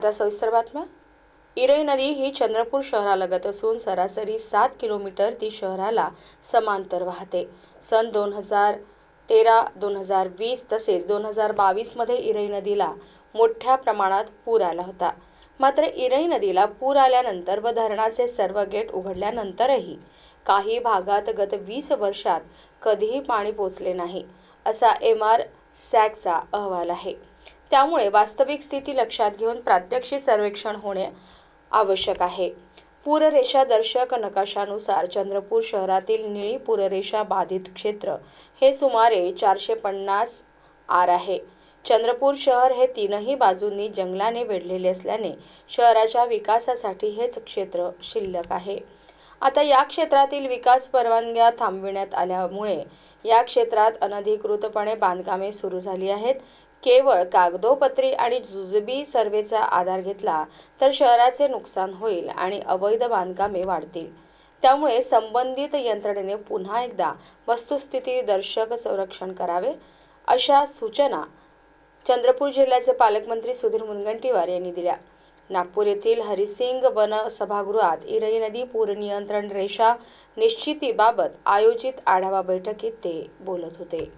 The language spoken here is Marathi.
आता सविस्तर बातम्या? इरई नदी ही चंद्रपूर शहरालगत असून सरासरी सात किलोमीटर ती शहराला समांतर वाहते. सन दोन हजार तेरा दोन हजार वीस तसेच दोन हजार बावीसमध्ये इरई नदीला मोठ्या प्रमाणात पूर आला होता. मात्र इरई नदीला पूर आल्यानंतर व धरणाचे सर्व गेट उघडल्यानंतरही काही भागात गत वीस वर्षात कधीही पाणी पोचले नाही असा एम आर सॅगचा अहवाल आहे. त्यामुळे वास्तविक स्थिती लक्षात घेऊन प्रात्यक्षिक सर्वेक्षण होणे आवश्यक आहे. पूररेषा दर्शक नकाशानुसार चंद्रपूर शहरातील निळी पूररेषा बाधित क्षेत्र हे सुमारे चारशे पन्नास आर आहे. चंद्रपूर शहर हे तीनही बाजूंनी जंगलाने वेढलेले असल्याने शहराच्या विकासासाठी हेच क्षेत्र शिल्लक आहे. आता या क्षेत्रातील विकास परवानग्या थांबविण्यात आल्यामुळे या क्षेत्रात अनधिकृतपणे बांधकामे सुरू झाली आहेत. केवळ कागदोपत्री आणि जुजबी सर्वेचा आधार घेतला तर शहराचे नुकसान होईल आणि अवैध बांधकामे वाढतील. त्यामुळे संबंधित यंत्रणेने पुन्हा एकदा वस्तुस्थिती दर्शक संरक्षण करावे अशा सूचना चंद्रपूर जिल्ह्याचे पालकमंत्री सुधीर मुनगंटीवार यांनी दिल्या. नागपूर येथील हरिसिंग वन सभागृहात इरई नदी पूर नियंत्रण रेषा निश्चितीबाबत आयोजित आढावा बैठकीत ते बोलत होते.